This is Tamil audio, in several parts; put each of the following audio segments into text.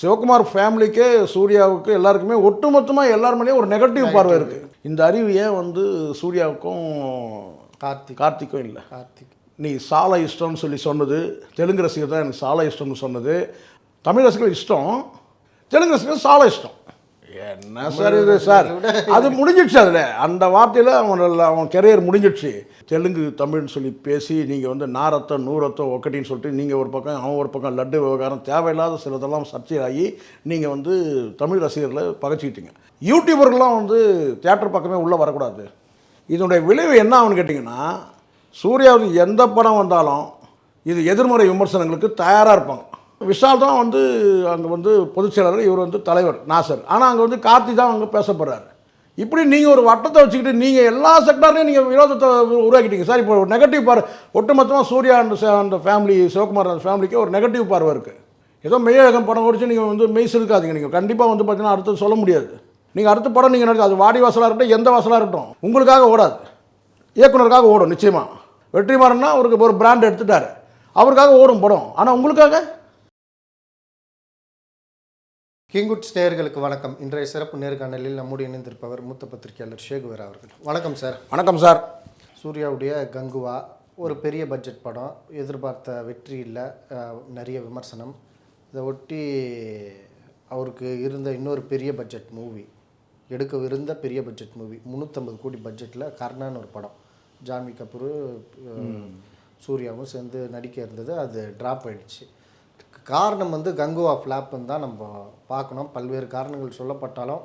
சிவகுமார் ஃபேமிலிக்கே சூர்யாவுக்கு எல்லாருக்குமே ஒட்டுமொத்தமாக எல்லார் மேலேயும் ஒரு நெகட்டிவ் பார்வை இருக்குது இந்த அறிவு ஏன் வந்து சூர்யாவுக்கும் கார்த்திக். கார்த்திக்கும் இல்லை. கார்த்திக். நீ சாலை இஷ்டம்னு சொல்லி சொன்னது தெலுங்கு ரசிகர் தான் எனக்கு சாலை இஷ்டம்னு சொன்னது. தமிழ் ரசிகர்கள் இஷ்டம் தெலுங்கு ரசிகர் சாலை இஷ்டம். என்ன சார் இது சார்? அது முடிஞ்சிடுச்சு அதில். அந்த வார்த்தையில் அவன் அவன் கெரியர் முடிஞ்சிடுச்சு. தெலுங்கு தமிழ்னு சொல்லி பேசி நீங்கள் வந்து நாரத்தம் நூறத்தம் ஒக்கட்டின்னு சொல்லிட்டு நீங்கள் ஒரு பக்கம் அவன் ஒரு பக்கம் லட்டு விவகாரம் தேவையில்லாத சிலதெல்லாம் சர்ச்சையாகி நீங்கள் வந்து தமிழ் ரசிகர்களை பகைச்சிக்கிட்டீங்க. யூடியூபர்கள்லாம் வந்து தியேட்டர் பக்கமே உள்ளே வரக்கூடாது. இதனுடைய விளைவு என்ன ஆகுன்னு கேட்டிங்கன்னா சூர்யாவுக்கு எந்த படம் வந்தாலும் இது எதிர்மறை விமர்சனங்களுக்கு தயாராக இருப்பாங்க. விஷால் தான் வந்து அங்கே வந்து பொதுச் செயலாளர் இவர் வந்து தலைவர் நாசர். ஆனால் அங்கே வந்து கார்த்தி தான் அங்கே பேசப்படுறாரு. இப்படி நீங்கள் ஒரு வட்டத்தை வச்சுக்கிட்டு நீங்கள் எல்லா செக்டார்லையும் நீங்கள் விரோதத்தை உருவாக்கிட்டீங்க. சார் இப்போ ஒரு நெகட்டிவ் பார்வை ஒட்டுமொத்தமாக சூர்யா அந்த அந்த ஃபேமிலி சிவகுமார் அந்த ஃபேமிலிக்கு ஒரு நெகட்டிவ் பார்வை இருக்குது ஏதோ மெய்யழகம் படம் ஓடிச்சு நீங்கள் வந்து மெய் சிலுக்காதீங்க. நீங்கள் கண்டிப்பாக வந்து பார்த்தீங்கன்னா அடுத்து சொல்ல முடியாது. நீங்கள் அடுத்த படம் நீங்கள் நடக்கும் அது வாடி வாசலாக இருக்கட்டும் எந்த வாசலாக இருக்கட்டும் உங்களுக்காக ஓடாது. இயக்குனருக்காக ஓடும் நிச்சயமாக வெற்றிமாறன்னா அவருக்கு ஒரு பிராண்ட் எடுத்துட்டாரு. அவருக்காக ஓடும் படம். ஆனால் உங்களுக்காக? கிங்குட்ஸ் நேயர்களுக்கு வணக்கம். இன்றைய சிறப்பு நேர்காணலில் நம்முடைய இணைந்திருப்பவர் மூத்த பத்திரிகையாளர் ஷேகுவேரா அவர்கள். வணக்கம் சார். வணக்கம் சார். சூர்யாவுடைய கங்குவா ஒரு பெரிய பட்ஜெட் படம். எதிர்பார்த்த வெற்றி இல்லை நிறைய விமர்சனம். இதை ஒட்டி அவருக்கு இருந்த இன்னொரு பெரிய பட்ஜெட் மூவி எடுக்கவிருந்த பெரிய பட்ஜெட் மூவி முந்நூற்றம்பது கோடி பட்ஜெட்டில் கர்ணான்னு ஒரு படம். ஜான்வி கபூர் சூர்யாவும் சேர்ந்து நடிக்க இருந்தது அது ட்ராப் ஆயிடுச்சு. காரணம் வந்து கங்குவா ஃப்ளாப்புன்னு தான் நம்ம பார்க்கணும். பல்வேறு காரணங்கள் சொல்லப்பட்டாலும்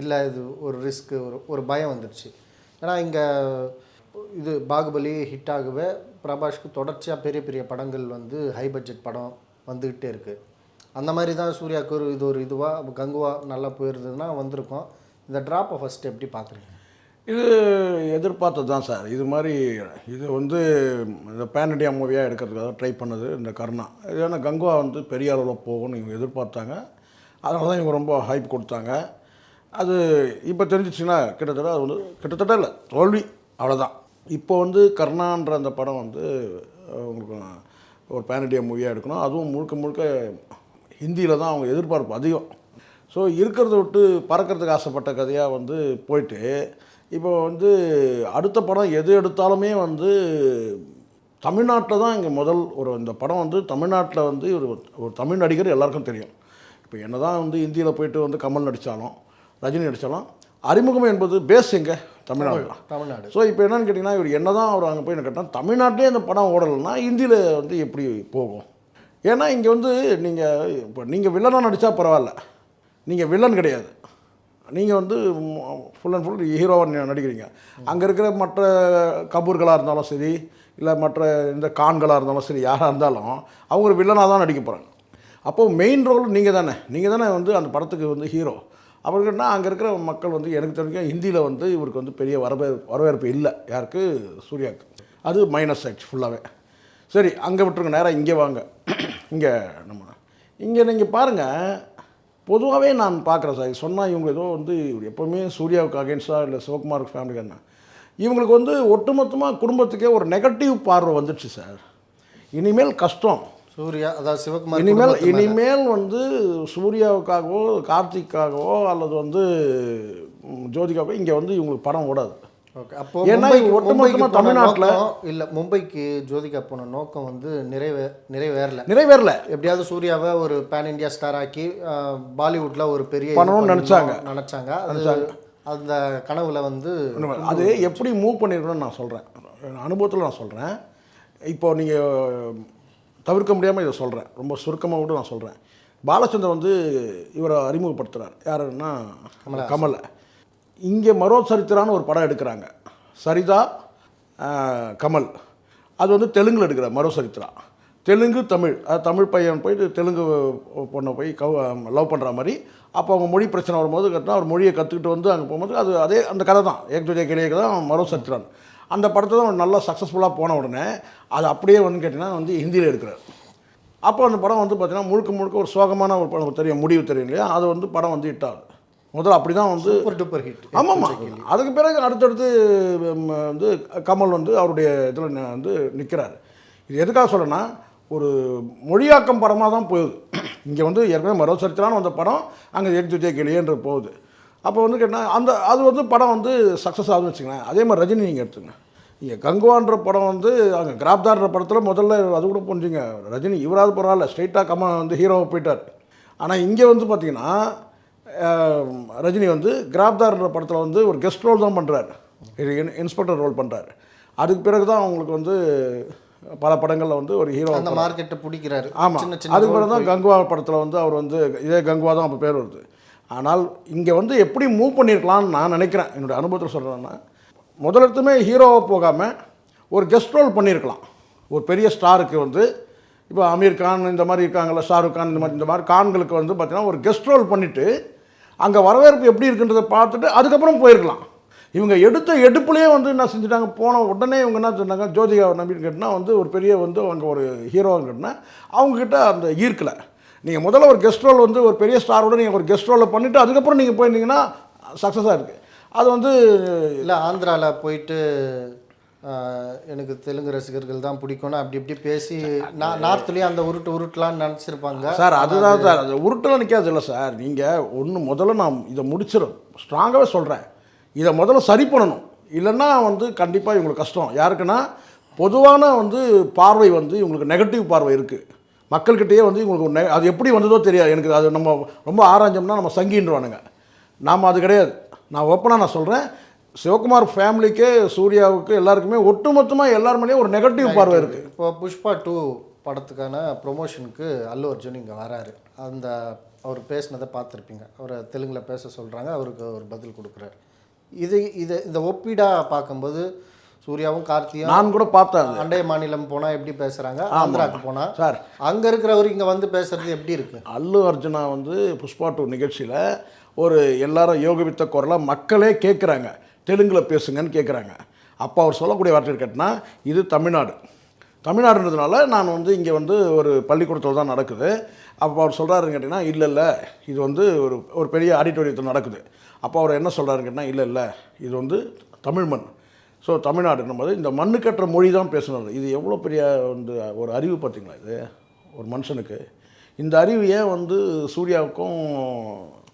இல்லை இது ஒரு ரிஸ்க்கு ஒரு ஒரு பயம் வந்துடுச்சு. ஏன்னா இங்கே இது பாகுபலி ஹிட் ஆகவே பிரபாஷ்க்கு தொடர்ச்சியாக பெரிய பெரிய படங்கள் வந்து ஹை பட்ஜெட் படம் வந்துக்கிட்டே இருக்குது அந்த மாதிரி தான் சூர்யாவுக்கு ஒரு இது ஒரு இதுவாக கங்குவா நல்லா போயிருந்ததுன்னா வந்திருக்கும். இந்த ட்ராப்பை ஃபஸ்ட்டு எப்படி பார்க்குறீங்க? இது எதிர்பார்த்தது தான் சார். இது மாதிரி இது வந்து இந்த பேன் இண்டியா மூவியாக எடுக்கிறதுக்காக ட்ரை பண்ணது இந்த கர்ணா. இது ஏன்னா கங்குவா வந்து பெரிய அளவில் போகும்னு இவங்க எதிர்பார்த்தாங்க. அதனால தான் இவங்க ரொம்ப ஹைப் கொடுத்தாங்க. அது இப்போ தெரிஞ்சிச்சுன்னா கிட்டத்தட்ட அது வந்து கிட்டத்தட்ட இல்லை தோல்வி. அவ்வளோதான் இப்போ வந்து கர்ணான்ற அந்த படம் வந்து உங்களுக்கு ஒரு பேன் இண்டியா மூவியாக எடுக்கணும். அதுவும் முழுக்க முழுக்க ஹிந்தியில் தான் அவங்க எதிர்பார்ப்பு அதிகம். ஸோ இருக்கிறத விட்டு பறக்கிறதுக்கு ஆசைப்பட்ட கதையாக வந்து போயிட்டு இப்போ வந்து அடுத்த படம் எது எடுத்தாலுமே வந்து தமிழ்நாட்டில் தான் இங்கே முதல் ஒரு இந்த படம் வந்து தமிழ்நாட்டில் வந்து ஒரு ஒரு தமிழ் நடிகர் எல்லாருக்கும் தெரியும். இப்போ என்ன தான் வந்து இந்தியில் போயிட்டு வந்து கமல் நடித்தாலும் ரஜினி நடித்தாலும் அறிமுகம் என்பது பேஸ் எங்கே? தமிழ்நாடு தமிழ்நாடு. ஸோ இப்போ என்னன்னு கேட்டிங்கன்னா இவர் என்ன தான் அவர் அங்கே போய் என்ன கேட்டால் தமிழ்நாட்டிலே அந்த படம் ஓடலைன்னா இந்தியில் வந்து எப்படி போகும்? ஏன்னா இங்கே வந்து நீங்கள் இப்போ நீங்கள் வில்லனாக நடித்தா பரவாயில்ல. நீங்கள் வில்லன் கிடையாது. நீங்கள் வந்து ஃபுல் அண்ட் ஃபுல் ஹீரோவாக நடிக்கிறீங்க. அங்கே இருக்கிற மற்ற கபூர்களாக இருந்தாலும் சரி இல்லை மற்ற இந்த கான்களாக இருந்தாலும் சரி யாராக இருந்தாலும் அவங்க ஒரு வில்லனாக தான் நடிக்க போகிறாங்க அப்போது மெயின் ரோல் நீங்கள் தானே. நீங்கள் தானே வந்து அந்த படத்துக்கு வந்து ஹீரோ அவர்கிட்ட அங்கே இருக்கிற மக்கள் வந்து எனக்கு தெரிஞ்ச ஹிந்தியில் வந்து இவருக்கு வந்து பெரிய வரவே வரவேற்பு இல்லை. யாருக்கு? சூர்யாவுக்கு. அது மைனஸ் ஆயிடுச்சு ஃபுல்லாகவே சரி அங்கே விட்டுருங்க நேராக இங்கே வாங்க. இங்கே நம்ம இங்கே நீங்கள் பாருங்கள் பொதுவாகவே நான் பார்க்குறேன் சார். சொன்னால் இவங்க ஏதோ வந்து எப்போவுமே சூர்யாவுக்கு அகேன்ஸ்டாக இல்லை சிவகுமார் ஃபேமிலிக்கான இவங்களுக்கு வந்து ஒட்டுமொத்தமாக குடும்பத்துக்கே ஒரு நெகட்டிவ் பார்வை வந்துடுச்சு சார். இனிமேல் கஷ்டம். சூர்யா அதாவது சிவகுமார் இனிமேல். இனிமேல் வந்து சூர்யாவுக்காகவோ கார்த்திக்காகவோ அல்லது வந்து ஜோதிகாவோ இங்கே வந்து இவங்களுக்கு படம் ஓடாது. ஓகே அப்போ ஏன்னா தமிழ்நாட்டுல- இல்ல மும்பைக்கு ஜோதிகா போன நோக்கம் வந்து நிறைவே நிறைவேறல. நிறைவேறல. எப்படியாவது சூர்யாவை ஒரு பேன் இந்தியா ஸ்டார் ஆக்கி அஹ், பாலிவுட்ல ஒரு பெரிய பண்ணணும்னு நினைச்சாங்க. நினைச்சாங்க. அது அந்த கனவுல வந்து அது எப்படி மூவ் பண்ணிருக்கணும்னு நான் சொல்கிறேன் அனுபவத்தில் நான் சொல்கிறேன் இப்போ நீங்கள் தவிர்க்க முடியாமல் இதை சொல்கிறேன் ரொம்ப சுருக்கமாக கூட நான் சொல்கிறேன் பாலச்சந்தர் வந்து இவரை அறிமுகப்படுத்துகிறார் யாருன்னா கமலை. இங்கே மரோ சரித்திரான்னு ஒரு படம் எடுக்கிறாங்க. சரிதா கமல். அது வந்து தெலுங்கில் எடுக்கிற மரோ சரித்திரா. தெலுங்கு தமிழ். அது தமிழ் பையன் போயிட்டு தெலுங்கு பொண்ணை போய் கவ் லவ் பண்ணுற மாதிரி. அப்போ அவங்க மொழி பிரச்சனை வரும்போது கட்டினா அவர் மொழியை கற்றுக்கிட்டு வந்து அங்கே போகும்போது அது அதே அந்த கதை தான். ஏக்துஜே கிளியக்கு தான் மரோ சத்ரான் அந்த படத்தை தான் நல்லா சக்ஸஸ்ஃபுல்லாக போன உடனே அது அப்படியே வந்து கேட்டிங்கன்னா வந்து ஹிந்தியில் எடுக்கிறார். அப்போ அந்த படம் வந்து பார்த்திங்கன்னா முழுக்க முழுக்க ஒரு சோகமான ஒரு படம் தெரியும் முடிவு தெரியும் இல்லையா? அது வந்து படம் வந்து இட்டாது முதல்ல அப்படி தான் வந்து சூப்பர் டூப்பர் ஹிட் ஆமாம்மா அதுக்கு பிறகு அடுத்தடுத்து வந்து கமல் வந்து அவருடைய இதில் வந்து நிற்கிறார் இது எதுக்காக சொல்றேன்னா ஒரு மொழியாக்கம் படமாக தான் போகுது. இங்கே வந்து ஏற்கனவே மரோ சரித்திரான்னு வந்த படம் அங்கே துஜே கிளியன்ற போகுது. அப்போ வந்து கேட்டால் அந்த அது வந்து படம் வந்து சக்ஸஸ் ஆகுதுன்னு வச்சுங்களேன் அதே மாதிரி ரஜினி நீங்கள் எடுத்துங்க இங்கே கங்குவான்ற படம் வந்து அங்கே கிராப்தார்ன்ற படத்தில் முதல்ல அது கூட புரிஞ்சுங்க. ரஜினி இவராது பரவாயில்ல ஸ்ட்ரைட்டாக கம வந்து ஹீரோவை போயிட்டார். ஆனால் இங்கே வந்து பார்த்தீங்கன்னா ரஜினி வந்து கிராப்தார்ன்ற படத்தில் வந்து ஒரு கெஸ்ட் ரோல் தான் பண்ணுறாரு இன்ஸ்பெக்டர் ரோல் பண்ணுறாரு அதுக்கு பிறகு தான் அவங்களுக்கு வந்து பல படங்களில் வந்து ஒரு ஹீரோ அந்த மார்க்கெட்டை பிடிக்கிறாரு. ஆமாம் அதுக்கு பிறகு தான் கங்குவா படத்தில் வந்து அவர் வந்து இதே கங்குவா தான் அப்போ பேர் வருது. ஆனால் இங்கே வந்து எப்படி மூவ் பண்ணியிருக்கலாம்னு நான் நினைக்கிறேன். என்னுடைய அனுபவத்தில் சொல்கிறேன்னா முதலெடுத்துமே ஹீரோவாக போகாமல் ஒரு கெஸ்ட் ரோல் பண்ணியிருக்கலாம் ஒரு பெரிய ஸ்டாருக்கு வந்து இப்போ அமீர் கான் இந்த மாதிரி இருக்காங்கல்ல ஷாருக் கான் இந்த மாதிரி இந்த மாதிரி கான்களுக்கு வந்து பார்த்தீங்கன்னா ஒரு கெஸ்ட் ரோல் பண்ணிவிட்டு அங்கே வரவேற்பு எப்படி இருக்குன்றதை பார்த்துட்டு அதுக்கப்புறம் போயிருக்கலாம். இவங்க எடுத்த எடுப்புலேயே வந்து என்ன செஞ்சுட்டாங்க? போன உடனே இவங்க என்ன சொன்னாங்க? ஜோதிகா நம்பின்னு கேட்டால் வந்து ஒரு பெரிய வந்து அங்கே ஒரு ஹீரோன்னு கேட்டினா அவங்கக்கிட்ட அந்த ஈர்க்கலை. நீங்கள் முதல்ல ஒரு கெஸ்ட் ரோல் வந்து ஒரு பெரிய ஸ்டாரோட நீங்கள் ஒரு கெஸ்ட் ரோலில் பண்ணிவிட்டு அதுக்கப்புறம் நீங்கள் போயிருந்தீங்கன்னா சக்ஸஸாக இருக்குது அது வந்து இல்லை ஆந்திராவில் போயிட்டு எனக்கு தெலுங்கு ரசிகர்கள் தான் பிடிக்கும்னு அப்படி இப்படி பேசி நான் நார்த்லேயும் அந்த உருட்டு உருட்டலான்னு நினச்சிருப்பாங்க. சார் அதுதான் சார் அது உருட்டெல்லாம் நிற்காது இல்லை சார். நீங்கள் ஒன்று முதல்ல நான் இதை முடிச்சிடும் ஸ்ட்ராங்காகவே சொல்கிறேன் இதை முதல்ல சரி பண்ணணும். இல்லைன்னா வந்து கண்டிப்பாக இவங்களுக்கு கஷ்டம். யாருக்குன்னா பொதுவான வந்து பார்வை வந்து இவங்களுக்கு நெகட்டிவ் பார்வை இருக்குது மக்கள்கிட்டயே வந்து இவங்களுக்கு அது எப்படி வந்ததோ தெரியாது. எனக்கு அது நம்ம ரொம்ப ஆராய்ஞ்சோம்னா நம்ம சங்கின்றவானுங்க. நாம் அது கிடையாது. நான் ஓப்பனாக நான் சொல்கிறேன் சிவகுமார் ஃபேமிலிக்கே சூர்யாவுக்கு எல்லாருக்குமே ஒட்டுமொத்தமாக எல்லார் மேலேயும் ஒரு நெகட்டிவ் பார்வை இருக்குது இப்போ புஷ்பா டூ படத்துக்கான ப்ரொமோஷனுக்கு அல்லு அர்ஜுன் இங்கே வராரு. அந்த அவர் பேசினதை பார்த்துருப்பீங்க. அவரை தெலுங்கில் பேச சொல்கிறாங்க அவருக்கு ஒரு பதில் கொடுக்குறாரு. இது இது இந்த ஒப்பீடாக பார்க்கும்போது சூர்யாவும் கார்த்தியும் நான் கூட பார்த்தேன் அது. அண்டைய மாநிலம் போனால் எப்படி பேசுகிறாங்க ஆந்திராவுக்கு போனால் சார். அங்கே இருக்கிறவர் இங்கே வந்து பேசுறது எப்படி இருக்கு? அல்லு அர்ஜுனா வந்து புஷ்பா டூ நிகழ்ச்சியில் ஒரு எல்லாரும் யோகவித்த குரலாக மக்களே கேட்குறாங்க தெலுங்கில் பேசுங்கன்னு கேட்குறாங்க அப்போ அவர் சொல்லக்கூடிய வார்த்தை கேட்டினா இது தமிழ்நாடு. தமிழ்நாடுன்றதுனால நான் வந்து இங்கே வந்து ஒரு பள்ளிக்கூடத்தில் தான் நடக்குது. அப்போ அவர் சொல்கிறாருன்னு கேட்டிங்கன்னா இல்லை இல்லை. இது வந்து ஒரு ஒரு பெரிய ஆடிட்டோரியத்தில் நடக்குது. அப்போ அவர் என்ன சொல்கிறாருன்னு கேட்டிங்கன்னா இல்லை இல்லை. இது வந்து தமிழ் மண். ஸோ தமிழ்நாடுன்னும் போது இந்த மண்ணு கட்டுற மொழி தான் பேசுனது. இது எவ்வளோ பெரிய வந்து ஒரு அறிவு பார்த்தீங்களா இது? ஒரு மனுஷனுக்கு. இந்த அறிவு ஏன் வந்து சூர்யாவுக்கும்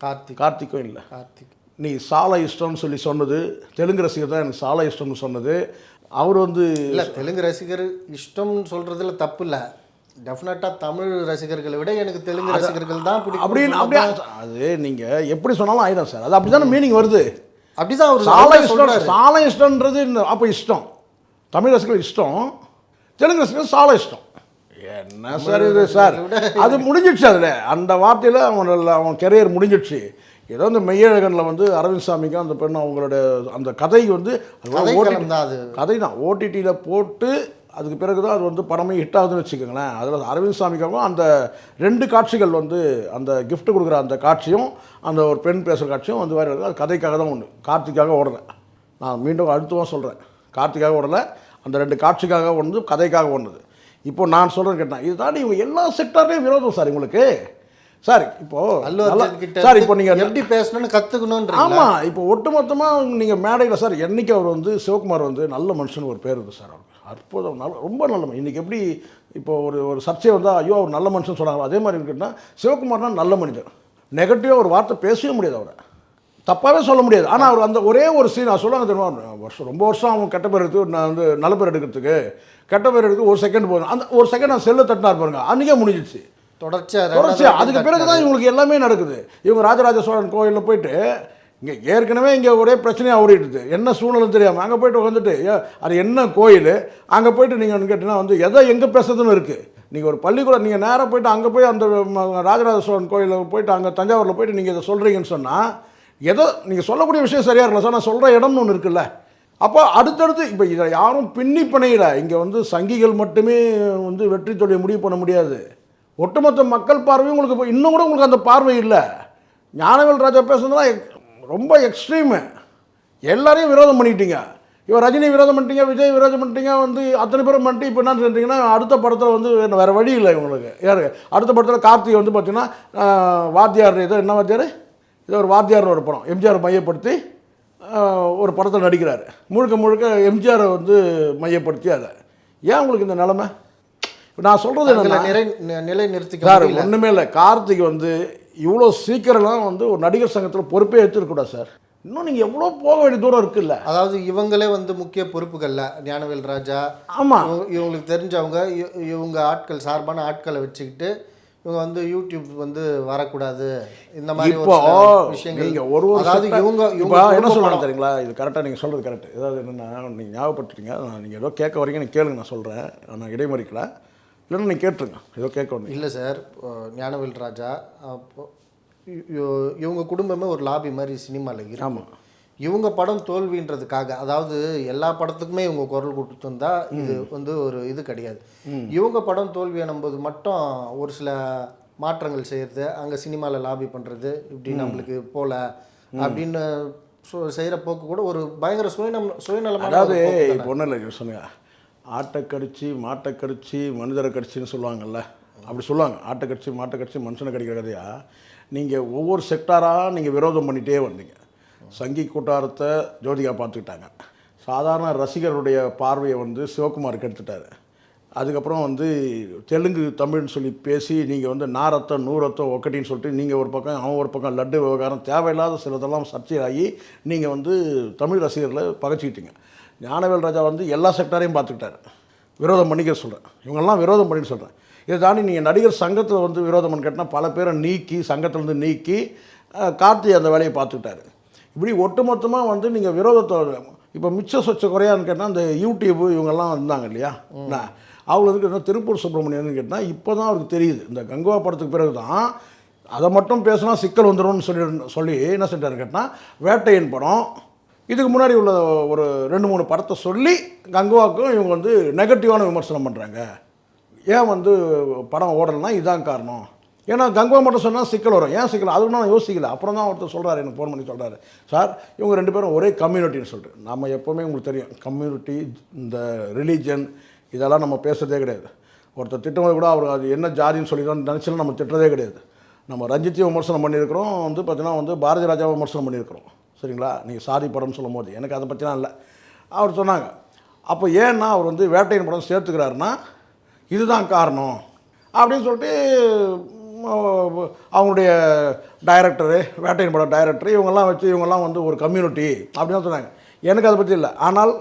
கார்த்திக். கார்த்திக்கும் இல்லை? கார்த்திக். நீ சாலை இஷ்டம்னு சொல்லி சொன்னது தெலுங்கு ரசிகர் தான் எனக்கு சாலை இஷ்டம்னு சொன்னது. அவர் வந்து இல்லை தெலுங்கு ரசிகர் இஷ்டம்னு சொல்கிறதுல தப்பு இல்லை. டெஃபினட்டாக தமிழ் ரசிகர்களை விட எனக்கு தெலுங்கு ரசிகர்கள் தான் பிடிக்கும். அப்படின்னு அப்படியே அது நீங்கள் எப்படி சொன்னாலும் ஆயிடும் சார். அது அப்படி தானே மீனிங் வருது? அப்படிதான் அவர் சாலை இஷ்டம் சாலை இஷ்டம்ன்றது இந்த- அப்போ இஷ்டம். தமிழ் ரசிகர்கள் இஷ்டம் தெலுங்கு ரசிகர்கள் சாலை இஷ்டம். என்ன சார் இது சார்? அது முடிஞ்சிடுச்சு அதில். அந்த வார்த்தையில் அவன் அவன் கெரியர் முடிஞ்சிடுச்சு. ஏதோ இந்த மெய்யழகனில் வந்து அரவிந்த் சாமிக்கும் அந்த பெண் அவங்களோட அந்த கதை வந்து அது கதை தான் ஓடிடியில் போட்டு அதுக்கு பிறகு தான் அது வந்து படமே ஹிட் ஆகுதுன்னு வச்சுக்கோங்களேன். அதில் அரவிந்த் சாமிக்காகவும் அந்த ரெண்டு காட்சிகள் வந்து அந்த gift கொடுக்குற அந்த காட்சியும் அந்த ஒரு பெண் பேசுகிற காட்சியும் வந்து வேறு அது கதைக்காக தான் ஒன்று கார்த்திக்காக ஓடலை. நான் மீண்டும் அடுத்துவும் சொல்கிறேன் கார்த்திக்காக ஓடலை. அந்த ரெண்டு காட்சிக்காக ஒன்று கதைக்காக ஒன்றுது இப்போ நான் சொல்கிறேன் கேட்டேன். இது தாண்டி இவங்க எல்லா செக்டார்லேயும் விரோதம் சார் உங்களுக்கு சார் இப்போ சார் இப்போ நீங்கள் எப்படி பேசணும்னு கற்றுக்கணுன்ற ஆமாம் இப்போ ஒட்டுமொத்தமாக நீங்கள் மேடையில் சார் என்னைக்கு அவர் வந்து சிவகுமார் வந்து நல்ல மனுஷன் ஒரு பேர் இருக்குது சார் அவருக்கு அற்புதம் நல்ல ரொம்ப நல்ல இன்றைக்கி எப்படி இப்போ ஒரு ஒரு சர்ச்சை வந்தால் ஐயோ அவர் நல்ல மனுஷன் சொன்னாங்க அதே மாதிரி இருக்குன்னா சிவகுமார்னா நல்ல மனிதர். நெகட்டிவாக ஒரு வார்த்தை பேசவே முடியாது அவரை. தப்பாகவே சொல்ல முடியாது. ஆனால் அவர் அந்த ஒரே ஒரு சீன் நான் சொல்லுவாங்க தெரியுமா? வருஷம் ரொம்ப வருஷம் அவன் கெட்ட பேர் எடுத்து நான் வந்து நல்ல பேர் எடுக்கிறதுக்கு கெட்ட பேர் எடுக்க ஒரு செகண்ட் போதும். அந்த ஒரு செகண்ட் நான் செல்லை தட்டினார் பாருங்க அன்றைக்கே முடிஞ்சிச்சு தொடர்ச்சியாக தொடர்ச்சியா. அதுக்கு பிறகு தான் இவங்களுக்கு எல்லாமே நடக்குது. இவங்க ராஜராஜ சோழன் கோயிலில் போயிட்டு இங்கே ஏற்கனவே இங்கே ஒரே பிரச்சனையாக ஓடிட்டுது. என்ன சூழ்நிலை தெரியாமல் அங்கே போயிட்டு உட்காந்துட்டு அது என்ன கோயில்? அங்கே போயிட்டு நீங்கள் கேட்டிங்கன்னா வந்து எதை எங்கே பேசுறதுன்னு இருக்குது நீங்கள் ஒரு பள்ளிக்கூடம் நீங்கள் நேராக போயிட்டு அங்கே போய் அந்த ராஜராஜ சோழன் கோயிலில் போயிட்டு அங்கே தஞ்சாவூரில் போயிட்டு நீங்கள் இதை சொல்கிறீங்கன்னு சொன்னால் ஏதோ நீங்கள் சொல்லக்கூடிய விஷயம் சரியாக இருக்கலாம் சார் நான் சொல்கிற இடம்னு ஒன்று இருக்குல்ல. அப்போ அடுத்தடுத்து இப்போ இதை யாரும் பின்னி பிணையில. இங்கே வந்து சங்கிகள் மட்டுமே வந்து வெற்றி தொழிலை முடிவு பண்ண முடியாது. ஒட்டுமொத்த மக்கள் பார்வையும் உங்களுக்கு இப்போ இன்னும் கூட உங்களுக்கு அந்த பார்வை இல்லை. ஞானவேல் ராஜா பேசுனதுலாம் ரொம்ப எக்ஸ்ட்ரீமு. எல்லாரையும் விரோதம் பண்ணிட்டீங்க. இவன் ரஜினி விரோதம் பண்ணிட்டீங்க விஜய் விரோதம் பண்ணிட்டீங்க வந்து அத்தனை பேரும் பண்ணிட்டு இப்போ என்ன சொல்லிட்டீங்கன்னா அடுத்த படத்தில் வந்து என்ன வேறு வழி இல்லை இவங்களுக்கு. யாரு? அடுத்த படத்தில் கார்த்திகை வந்து பார்த்தீங்கன்னா வாத்தியார் ஏதோ என்ன வாத்தியார்? ஏதோ ஒரு வாத்தியார்னு ஒரு படம் எம்ஜிஆர் மையப்படுத்தி ஒரு படத்தில் நடிக்கிறார். முழுக்க முழுக்க எம்ஜிஆரை வந்து மையப்படுத்தி அதை. ஏன் உங்களுக்கு இந்த நிலமை? நான் சொல்கிறது அதுல என்னன்னா நிறை நி- நிலை நிறுத்திக்க சார் ஒன்றுமே இல்லை. கார்த்திக் வந்து இவ்வளோ சீக்கிரம்லாம் வந்து ஒரு நடிகர் சங்கத்தில் பொறுப்பே எடுத்துருக்கூடாது சார். இன்னும் நீங்கள் எவ்வளோ போக வேண்டிய தூரம் இருக்குல்ல? அதாவது இவங்களே வந்து முக்கிய பொறுப்புகள்ல ஞானவேல் ராஜா. ஆமாம் இவங்க- இவங்களுக்கு தெரிஞ்சவங்க இவங்க ஆட்கள் சார்பான ஆட்களை வச்சுக்கிட்டு இவங்க வந்து யூடியூப் வந்து வரக்கூடாது. இந்த மாதிரி இப்போ விஷயங்கள். நீங்க ஒரு அதாவது இவங்க இப்போ இவங்க என்ன படம். தெரியுங்களா? இது கரெக்டாக நீங்கள் சொல்கிறது கரெக்ட் ஏதாவது என்னென்னா நீங்கள் நான் நீங்கள் ஏதோ கேட்க வரீங்க நீங்கள் கேளுங்க நான் சொல்கிறேன் நான் இடைமறிக்கல. இல்லைன்னா நீங்கள் கேட்டுருங்க ஏதோ கேட்க வந்தீங்க இல்லை சார் ஞானவேல் ராஜா இவங்க குடும்பமே ஒரு லாபி மாதிரி சினிமாவில் இருக்கு. ஆமாம் இவங்க படம் தோல்வின்றதுக்காக அதாவது எல்லா படத்துக்குமே இவங்க குரல் கொடுத்துருந்தா இது வந்து ஒரு இது கிடையாது. இவங்க படம் தோல்வி போது மட்டும் ஒரு சில மாற்றங்கள் செய்யறது அங்கே சினிமாவில் லாபி பண்ணுறது இப்படி நம்மளுக்கு போல அப்படின்னு செய்கிற போக்கு கூட ஒரு பயங்கர சுயநம் சுயநலமான அதாவது. இப்போ ஒன்றும் இல்லை சொன்னீங்க ஆட்டை கடிச்சு மாட்டை மனிதரை கடிச்சின்னு சொல்லுவாங்கல்ல. அப்படி சொல்லுவாங்க. ஆட்டை கடிச்சு மாட்டை மனுஷனை கடிக்கிற கதையா? நீங்கள் ஒவ்வொரு செக்டாராக நீங்கள் விரோதம் பண்ணிகிட்டே வந்தீங்க. சங்கி கூட்டாரத்தை ஜோதிகா பார்த்துக்கிட்டாங்க. சாதாரண ரசிகருடைய பார்வையை வந்து சிவகுமாருக்கு எடுத்துட்டாரு அதுக்கப்புறம் வந்து தெலுங்கு தமிழ்னு சொல்லி பேசி நீங்கள் வந்து நாரத்தம் நூறத்தம் ஒக்கட்டின்னு சொல்லிட்டு நீங்கள் ஒரு பக்கம் அவன் ஒரு பக்கம் லட்டு விவகாரம் தேவையில்லாத சிலதெல்லாம் சர்ச்சையாகி நீங்கள் வந்து தமிழ் ரசிகர்களை பகைச்சிக்கிட்டீங்க. ஞானவேல் ராஜா வந்து எல்லா செக்டாரையும் பார்த்துக்கிட்டாரு. விரோதம் பண்ணிக்க சொல்கிறேன் இவங்கெல்லாம் விரோதம் பண்ணின்னு சொல்கிறேன் இதை தாண்டி நீங்கள் நடிகர் சங்கத்தில் வந்து விரோதம் பண்ணி கேட்டால் பல பேரை நீக்கி சங்கத்திலேருந்து நீக்கி கார்த்தி அந்த வேலையை பார்த்துக்கிட்டாரு. இப்படி ஒட்டுமொத்தமாக வந்து நீங்கள் விரோதத்தை இப்போ மிச்ச சொச்ச குறையான்னு கேட்டால் இந்த யூடியூப் இவங்கெல்லாம் இருந்தாங்க இல்லையா? என்ன அவங்களுக்கு என்ன திருப்பூர் சுப்பிரமணியன் கேட்டால் இப்போ தான் அவருக்கு தெரியுது. இந்த கங்குவா படத்துக்கு பிறகு தான் அதை மட்டும் பேசினா சிக்கல் வந்துடும்னு சொல்லி சொல்லி என்ன செஞ்சாரு கேட்டால் வேட்டையன் படம் இதுக்கு முன்னாடி உள்ள ஒரு ரெண்டு மூணு படத்தை சொல்லி கங்குவாவுக்கும் இவங்க வந்து நெகட்டிவான விமர்சனம் பண்ணுறாங்க ஏன் வந்து படம் ஓடலைன்னா இதுதான் காரணம். ஏன்னா கங்குவா மட்டும் சொன்னால் சிக்கல் வரும். ஏன் சிக்கல்? அதுக்கு நான் யோசிக்கல. அப்புறம் தான் ஒருத்தர் சொல்கிறாரு எனக்கு ஃபோன் பண்ணி சொல்கிறாரு சார் இவங்க ரெண்டு பேரும் ஒரே கம்யூனிட்டின்னு சொல்லிட்டு நம்ம எப்போவுமே உங்களுக்கு தெரியும் கம்யூனிட்டி இந்த ரிலீஜன் இதெல்லாம் நம்ம பேசுகிறதே கிடையாது. ஒருத்தர் திட்டும்போது கூட அவர் அது என்ன ஜாதின்னு சொல்லி தான் நினச்சாலும் நம்ம திட்டுறதே கிடையாது. நம்ம ரஞ்சித்தையும் விமர்சனம் பண்ணியிருக்கிறோம். வந்து பார்த்தீங்கன்னா வந்து பாரதி ராஜாவை விமர்சனம் பண்ணியிருக்கிறோம். சரிங்களா? நீங்கள் சாதி படம்னு சொல்லும் போது எனக்கு அதை பற்றிலாம் இல்லை. அவர் சொன்னாங்க அப்போ ஏன்னா அவர் வந்து வேட்டையின் படம் சேர்த்துக்கிறாருன்னா இதுதான் காரணம் அப்படின்னு சொல்லிட்டு அவங்களுடைய டைரக்டரு வேட்டையின் படம் டைரக்டர் இவங்கெல்லாம் வச்சு இவங்கெல்லாம் வந்து ஒரு கம்யூனிட்டி அப்படின்னு தான் சொன்னாங்க. எனக்கு அதை பற்றி இல்லை. ஆனால்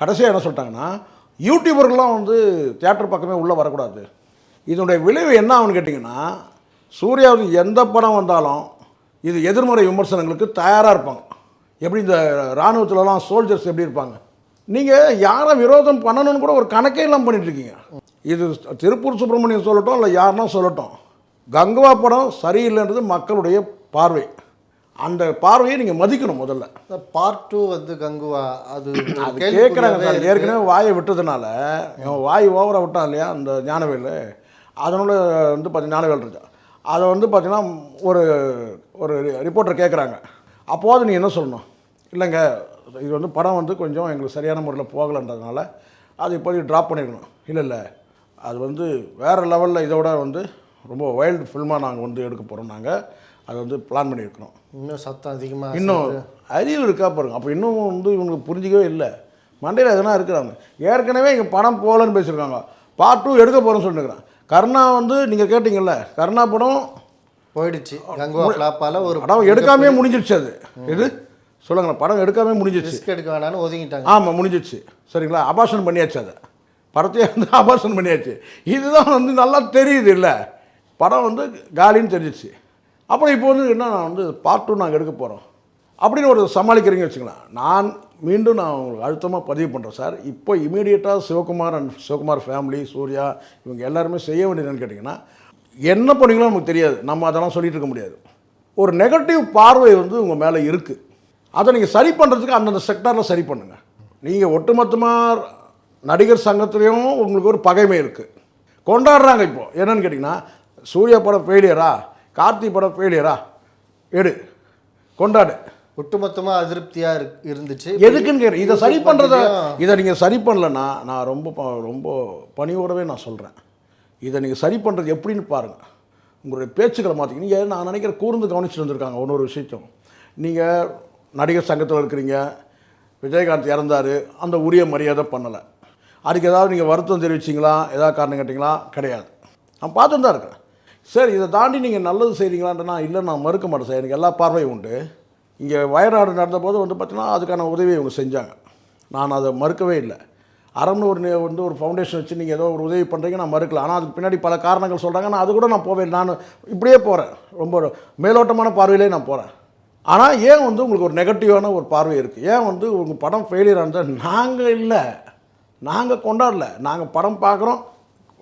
கடைசியாக என்ன சொல்லிட்டாங்கன்னா யூடியூபர்கள்லாம் வந்து தியேட்டர் பக்கமே உள்ளே வரக்கூடாது. இதனுடைய விளைவு என்ன ஆகுன்னு கேட்டிங்கன்னா சூர்யாவுக்கு எந்த படம் வந்தாலும் இது எதிர்மறை விமர்சனங்களுக்கு தயாராக இருப்பாங்க. எப்படி இந்த இராணுவத்துலலாம் சோல்ஜர்ஸ் எப்படி இருப்பாங்க? நீங்கள் யாரை விரோதம் பண்ணணும்னு கூட ஒரு கணக்கே இல்லாமல் பண்ணிட்டு இருக்கீங்க. இது திருப்பூர் சுப்பிரமணியம் சொல்லட்டும் இல்லை யாருன்னா சொல்லட்டும். கங்குவா படம் சரியில்லைன்றது மக்களுடைய பார்வை. அந்த பார்வையை நீங்கள் மதிக்கணும் முதல்ல. பார்ட் டூ வந்து கங்குவா அது அது கேட்குறாங்க. ஏற்கனவே வாயை விட்டதுனால வாய் ஓவராக விட்டான் இல்லையா அந்த ஞானவேல்? அதனால வந்து பார்த்தி ஞானவேல் ராஜா அதை வந்து பார்த்தீங்கன்னா ஒரு ஒரு ரிப்போர்ட்டர் கேட்குறாங்க அப்போது நீ என்ன சொல்லணும்? இல்லைங்க இது வந்து படம் வந்து கொஞ்சம் எங்களுக்கு சரியான முறையில் போகலைன்றதுனால அது இப்போதைக்கு ட்ராப் பண்ணிருக்கணும். இல்லை இல்லை. அது வந்து வேறு லெவலில் இதோட வந்து ரொம்ப வைல்டு ஃபில்மாக நாங்கள் வந்து எடுக்க போகிறோம் நாங்கள் அதை வந்து பிளான் பண்ணியிருக்கிறோம் இன்னும் சத்தம் அதிகமாக இன்னும் அறிவு இருக்கா பாருங்க. அப்போ இன்னும் வந்து இவங்களுக்கு புரிஞ்சிக்கவே இல்லை. மண்டையில் எதனா இருக்கிறாங்க. ஏற்கனவே இங்கே படம் போகலன்னு பேசியிருக்காங்க. பார்ட் டூ எடுக்க போகிறோன்னு சொல்லிருக்கிறேன் கருணா வந்து நீங்கள் கேட்டிங்கல்ல கருணா படம் போயிடுச்சு. கங்குவா ஃப்ளாப்பால ஒரு படம் எடுக்காமே முடிஞ்சிருச்சு அது. இது சொல்லுங்களேன் படம் எடுக்காமே முடிஞ்சிருச்சு. ரிஸ்க் எடுக்க வேணாம்னு ஒதுங்கிட்டாங்க. ஆமாம் முடிஞ்சிருச்சு. சரிங்களா? அபார்ஷன் பண்ணியாச்சு அதை. படத்தையே வந்து அபார்ஷன் பண்ணியாச்சு. இதுதான் வந்து நல்லா தெரியுது இல்லை. படம் வந்து காலின்னு தெரிஞ்சிச்சு அப்புறம் இப்போ வந்து என்ன நான் வந்து பார்ட் டூ நாங்கள் எடுக்க போகிறோம் அப்படின்னு ஒரு சமாளிக்கிறீங்க வச்சுங்களேன் நான் மீண்டும் நான் உங்களுக்கு அழுத்தமாக பதிவு பண்ணுறேன் சார். இப்போ இமீடியட்டாக சிவகுமார் அண்ட் சிவகுமார் ஃபேமிலி சூர்யா இவங்க எல்லாருமே செய்ய வேண்டியது என்னன்னு கேட்டிங்கன்னா என்ன பண்ணீங்களோ நமக்கு தெரியாது. நம்ம அதெல்லாம் சொல்லிட்டு இருக்க முடியாது. ஒரு நெகட்டிவ் பார்வை வந்து உங்கள் மேலே இருக்குது அதை நீங்கள் சரி பண்ணுறதுக்கு அந்தந்த செக்டாரில் சரி பண்ணுங்கள் நீங்கள் ஒட்டுமொத்தமாக நடிகர் சங்கத்துலேயும் உங்களுக்கு ஒரு பகைமை இருக்குது கொண்டாடுறாங்க இப்போ. என்னன்னு கேட்டிங்கன்னா சூர்யா படம் ஃபெயிலியரா கார்த்தி படம் ஃபெயிலியரா எடு. கொண்டாடு. ஒட்டுமொத்தமா அதிருப்தியா இரு- இருந்துச்சு. எதுக்குன்னு கேட்குறேன் இதை சரி பண்ணுறத இதை நீங்கள் சரி பண்ணலன்னா நான் ரொம்ப ரொம்ப பணியோடவே நான் சொல்கிறேன் இதை நீங்கள் சரி பண்ணுறது எப்படின்னு பாருங்கள் உங்களுடைய பேச்சுக்களை மாற்றிக்க நீங்கள் நான் நினைக்கிற கூர்ந்து கவனிச்சுட்டு வந்திருக்காங்க ஒன்று ஒரு விஷயத்தையும். நீங்கள் நடிகர் சங்கத்தில் இருக்கிறீங்க விஜயகாந்த் இறந்தார் அந்த உரிய மரியாதை பண்ணலை. அதுக்கு ஏதாவது நீங்கள் வருத்தம் தெரிவிச்சிங்களா? ஏதாவது காரணம் கேட்டிங்களா? கிடையாது. நான் பார்த்துட்டு தான் இருக்கிறேன் சரி இதை தாண்டி நீங்கள் நல்லது செய்கிறீங்களான்ட்டு நான் இல்லை நான் மறுக்க மாட்டேன் சார். எனக்கு எல்லா பார்வையும் உண்டு. இங்கே வயநாடு நடந்தபோது வந்து பார்த்தீங்கன்னா அதுக்கான உதவியை இவங்க செஞ்சாங்க. நான் அதை மறுக்கவே இல்லை. அறம்னு ஒரு வந்து ஒரு ஃபவுண்டேஷன் வச்சு நீங்கள் ஏதோ ஒரு உதவி பண்ணுறீங்க நான் மறுக்கலாம் ஆனால் அதுக்கு பின்னாடி பல காரணங்கள் சொல்கிறாங்க நான் அது கூட நான் போவேன். நான் இப்படியே போகிறேன் ரொம்ப மேலோட்டமான பார்வையிலே நான் போகிறேன் ஆனால் ஏன் வந்து உங்களுக்கு ஒரு நெகட்டிவான ஒரு பார்வை இருக்குது ஏன் வந்து உங்கள் படம் ஃபெயிலியர் ஆனது நாங்கள் இல்லை. நாங்கள் கொண்டாடல. நாங்கள் படம் பார்க்குறோம்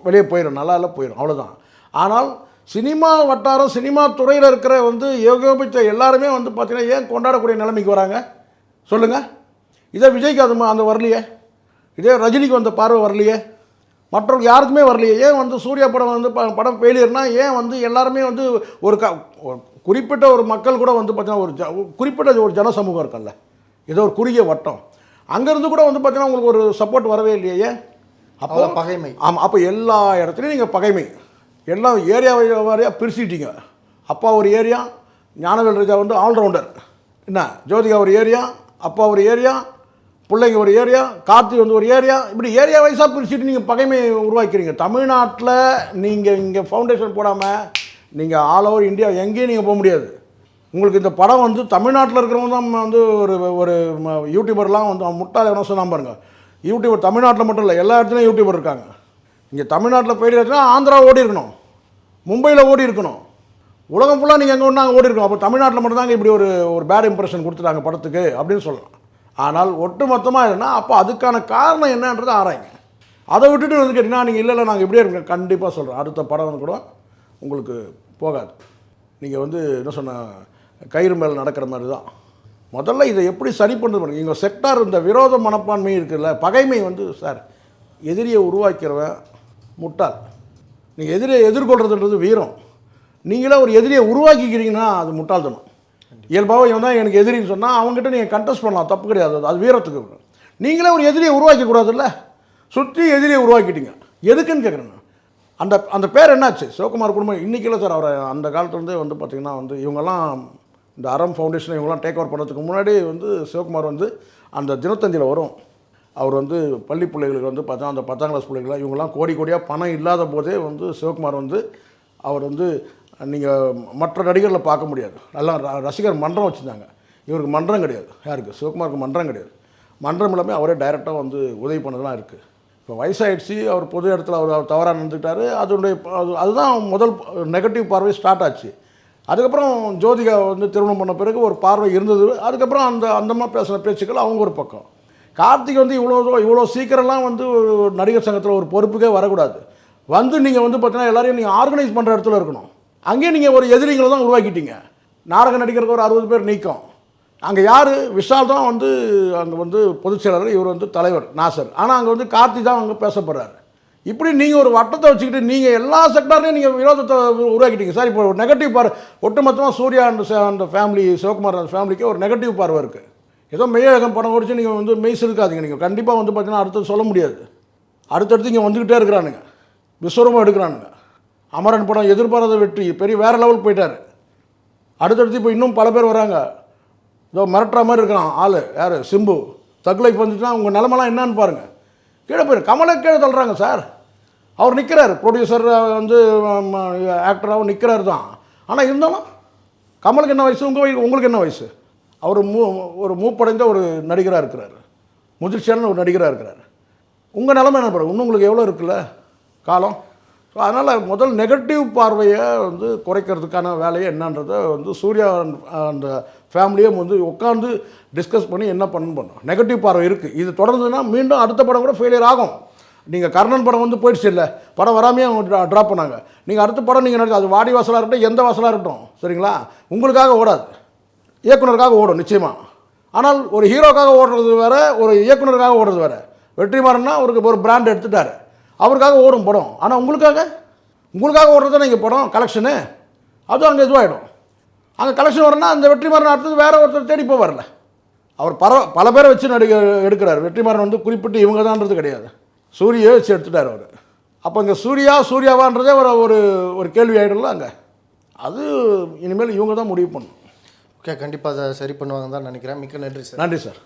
வெளியே போயிடும் நல்லா இல்லை போயிடும் அவ்வளோதான் ஆனால் சினிமா வட்டாரம் சினிமா துறையில் இருக்கிற வந்து ஏகோபித்த எல்லாருமே வந்து பார்த்திங்கன்னா ஏன் கொண்டாடக்கூடிய நிலைமைக்கு வராங்க? சொல்லுங்கள் இதே விஜய்க்கு அது அந்த வரலையே. இதே ரஜினிக்கு வந்த பார்வை வரலையே. மற்றவங்க யாருக்குமே வரலையே. ஏன் வந்து சூர்யா படம் வந்து ப- படம் ஃபெயிலியர்னா ஏன் வந்து எல்லாருமே வந்து ஒரு க குறிப்பிட்ட ஒரு மக்கள் கூட வந்து பார்த்தீங்கன்னா ஒரு ஜ குறிப்பிட்ட ஒரு ஜனசமூகம் இருக்குல்ல. ஏதோ ஒரு குறுகிய வட்டம். அங்கேருந்து கூட வந்து பார்த்தீங்கன்னா உங்களுக்கு ஒரு சப்போர்ட் வரவே இல்லையே. ஏன்? அப்போ பகைமை. ஆமாம் அப்போ எல்லா இடத்துலையும் நீங்கள் பகைமை. எல்லாம் ஏரியா வாரியாக பிரிச்சுட்டீங்க அப்பா ஒரு ஏரியா ஞானவேல் ராஜா வந்து ஆல்ரவுண்டர் என்ன? ஜோதிகா ஒரு ஏரியா அப்பா ஒரு ஏரியா பிள்ளைங்க ஒரு ஏரியா கார்த்தி வந்து ஒரு ஏரியா இப்படி ஏரியா வைஸாக பிரிச்சுட்டு நீங்கள் பகைமையை உருவாக்கிறீங்க. தமிழ்நாட்டில் நீங்கள் இங்கே ஃபவுண்டேஷன் போடாமல் நீங்கள் ஆல் ஓவர் இந்தியா எங்கேயும் நீங்கள் போக முடியாது. உங்களுக்கு இந்த படம் வந்து தமிழ்நாட்டில் இருக்கிறவங்க தான் வந்து ஒரு ஒரு யூடியூபர்லாம் வந்து முட்டாள முட்டாள் எவனோ யூடியூபர் தமிழ்நாட்டில் மட்டும் இல்லை எல்லா இடத்துலையும் யூடியூபர் இருக்காங்க. இங்கே தமிழ்நாட்டில் போயிட்டு ஆச்சுன்னா ஆந்திரா ஓடி இருக்கணும். மும்பையில் ஓடி இருக்கணும். உலகம் ஃபுல்லாக நீங்கள் எங்கே ஒன்றா ஓடி இருக்கணும். அப்போ தமிழ்நாட்டில் மட்டும்தாங்க இப்படி ஒரு ஒரு பேட் இம்ப்ரெஷன் கொடுத்துட்டாங்க படத்துக்கு அப்படின்னு சொல்லலாம். ஆனால் ஒட்டுமொத்தமாக இல்லைன்னா அப்போ அதுக்கான காரணம் என்னன்றதை ஆராய்ங்க. அதை விட்டுட்டு வந்து கேட்டிங்கன்னா நீங்கள் இல்லை இல்லை நாங்கள் இப்படியே இருக்கோம். கண்டிப்பாக சொல்கிறேன் அடுத்த படம் கூட உங்களுக்கு போகாது. நீங்கள் வந்து என்ன சொன்ன கயிறு மேலே நடக்கிற மாதிரி தான் முதல்ல இதை எப்படி சரி பண்ணுறது பாருங்க. எங்கள் செக்டார் இந்த விரோத மனப்பான்மை இருக்குல்ல பகைமை வந்து சார் எதிரியை உருவாக்கிறவன் முட்டாள். நீங்கள் எதிரியை எதிர்கொள்றதுன்றது வீரம். நீங்களே ஒரு எதிரியை உருவாக்கிக்கிறீங்கன்னா அது முட்டாள்தனம். இயல்பாக இவன் தான் எனக்கு எதிரின்னு சொன்னால் அவங்ககிட்ட நீங்கள் கண்டெஸ்ட் பண்ணலாம் தப்பு கிடையாது. அது- வீரத்துக்கு நீங்களே ஒரு எதிரியை உருவாக்கக்கூடாதுல்ல சுற்றி எதிரியை உருவாக்கிட்டீங்க. எதுக்குன்னு கேட்குறேன் அந்த அந்த பேர் என்னாச்சு? சிவகுமார் குடும்பம் இன்றைக்கி இல்லை சார் அவரை அந்த காலத்துலேருந்தே வந்து பார்த்திங்கன்னா வந்து இவங்கெல்லாம் இந்த அறம் ஃபவுண்டேஷன் இவங்கெல்லாம் டேக் ஓவர் பண்ணுறதுக்கு முன்னாடி வந்து சிவகுமார் வந்து அந்த தினத்தந்தியில் வரும். அவர் வந்து பள்ளி பிள்ளைகளுக்கு வந்து பார்த்தா அந்த பத்தாம் கிளாஸ் பிள்ளைகள் இவங்கெல்லாம் கோடி கோடியாக பணம் இல்லாத போதே வந்து சிவகுமார் வந்து அவர் வந்து நீங்கள் மற்ற நடிகரில் பார்க்க முடியாது. நல்லா ர- ரசிகர் மன்றம் வச்சுருந்தாங்க. இவருக்கு மன்றம் கிடையாது. யாருக்கு சிவகுமாருக்கு மன்றம் கிடையாது. மன்றம் எல்லாமே அவரே டைரெக்டாக வந்து உதவி பண்ணதெல்லாம் இருக்குது இப்போ வயசாகிடுச்சு அவர் பொது இடத்துல அவர் அவர் தவறாக நடந்துக்கிட்டாரு. அதனுடைய அது- அதுதான் முதல் நெகட்டிவ் பார்வை ஸ்டார்ட் ஆச்சு. அதுக்கப்புறம் ஜோதிகா வந்து திருமணம் பண்ண பிறகு ஒரு பார்வை இருந்தது. அதுக்கப்புறம் அந்த அந்தமாக பேசின பேச்சுக்கள் அவங்க ஒரு பக்கம். கார்த்திக் வந்து இவ்வளோ இவ்வளோ சீக்கிரம்லாம் வந்து ஒரு நடிகர் சங்கத்தில் ஒரு பொறுப்புக்கே வரக்கூடாது. வந்து நீங்கள் வந்து பார்த்தீங்கன்னா எல்லோரையும் நீங்கள் ஆர்கனைஸ் பண்ணுற இடத்துல இருக்கணும். அங்கேயும் நீங்கள் ஒரு எதிரிகளை தான் உருவாக்கிட்டீங்க. நாடக நடிகருக்கு ஒரு அறுபது பேர் நீக்கம். அங்கே யார்? விஷால் தான் வந்து அங்கே வந்து பொதுச் செயலாளர் இவர் வந்து தலைவர் நாசர். ஆனால் அங்கே வந்து கார்த்தி தான் அங்கே பேசப்படுறாரு. இப்படி நீங்கள் ஒரு வட்டத்தை வச்சுக்கிட்டு நீங்கள் எல்லா செக்டார்லையும் நீங்கள் விரோதத்தை உருவாக்கிட்டீங்க. சார் இப்போ ஒரு நெகட்டிவ் பார் ஒட்டுமொத்தமாக சூர்யா அந்த அந்த ஃபேமிலி சிவகுமார் அந்த ஃபேமிலிக்கு ஒரு நெகட்டிவ் பார்வை இருக்குது ஏதோ மெய்யகம் படம் ஓடிச்சு நீங்கள் வந்து மெய் சிலுக்காதீங்க. நீங்கள் கண்டிப்பாக வந்து பார்த்தீங்கன்னா அடுத்தது சொல்ல முடியாது. அடுத்தடுத்து இங்கே வந்துக்கிட்டே இருக்கிறானுங்க. விஸ்வரூபம் எடுக்கிறானுங்க. அமரன் படம் எதிர்பாராத வெற்றி. பெரிய வேறு லெவல் போயிட்டார். அடுத்தடுத்து இப்போ இன்னும் பல பேர் வராங்க. இதோ மிரட்டுற மாதிரி இருக்கிறான் ஆள். யார்? சிம்பு. தக் வந்துச்சுன்னா உங்கள் நிலமெல்லாம் என்னன்னு பாருங்கள் கீழே போயிரு. கமலை கீழே தள்ளுறாங்க சார் அவர் நிற்கிறார் ப்ரொடியூசர் வந்து ஆக்டராகவும் நிற்கிறாரு தான். ஆனால் இருந்தாலும் கமலுக்கு என்ன வயசு? உங்கள் உங்களுக்கு என்ன வயசு? அவர் மூ ஒரு மூப்படைந்த ஒரு நடிகராக இருக்கிறார். முதிர்ச்சியான ஒரு நடிகராக இருக்கிறார். உங்கள் நிலமை என்ன பாருங்க இன்னும் உங்களுக்கு எவ்வளோ இருக்குல்ல? காலம்? ஸோ அதனால் முதல் நெகட்டிவ் பார்வையை வந்து குறைக்கிறதுக்கான வேலையை என்னன்றதை வந்து சூர்யா அந்த ஃபேமிலியும் வந்து உட்காந்து டிஸ்கஸ் பண்ணி என்ன பண்ணணும் பண்ணணும் நெகட்டிவ் பார்வை இருக்குது இது தொடர்ந்துன்னா மீண்டும் அடுத்த படம் கூட ஃபெயிலியர் ஆகும். நீங்கள் கர்ணன் படம் வந்து போயிடுச்சு இல்லை. படம் வராமையே அவங்க ட்ராப் பண்ணாங்க. நீங்கள் அடுத்த படம் நீங்கள் நடிச்சு அது வாடி வாசலாக இருக்கட்டும் எந்த வாசலாக இருக்கட்டும் சரிங்களா? உங்களுக்காக ஓடாது. இயக்குனருக்காக ஓடும் நிச்சயமாக ஆனால் ஒரு ஹீரோக்காக ஓடுறது வேறு ஒரு இயக்குனருக்காக ஓடுறது வேறு. வெற்றிமாறன்னா அவருக்கு ஒரு பிராண்ட் எடுத்துட்டார். அவருக்காக ஓடும் படம். ஆனால் உங்களுக்காக? உங்களுக்காக ஓடுறது தானே இங்கே படம் கலெக்ஷனு அதுவும் அங்கே இதுவாகிடும் அங்கே கலெக்ஷன் வரணும்னா அந்த வெற்றிமாறன் அடுத்தது வேற ஒருத்தர் தேடி போவார்ல. அவர் பல பல பேரை வச்சு நடிக எடுக்கிறார். வெற்றிமாறன் வந்து குறிப்பிட்டு இவங்க தான்றது கிடையாது. சூரியை வச்சு எடுத்துட்டார் அவர். அப்போ இங்கே சூர்யா சூர்யாவான்றதே ஒரு ஒரு ஒரு கேள்வி ஆகிடும்ல அங்கே. அது இனிமேல் இவங்க தான் முடிவு பண்ணணும். ஓகே கண்டிப்பாக அதை சரி பண்ணுவாங்க தான் நினைக்கிறேன். மிக்க நன்றி சார். நன்றி சார்.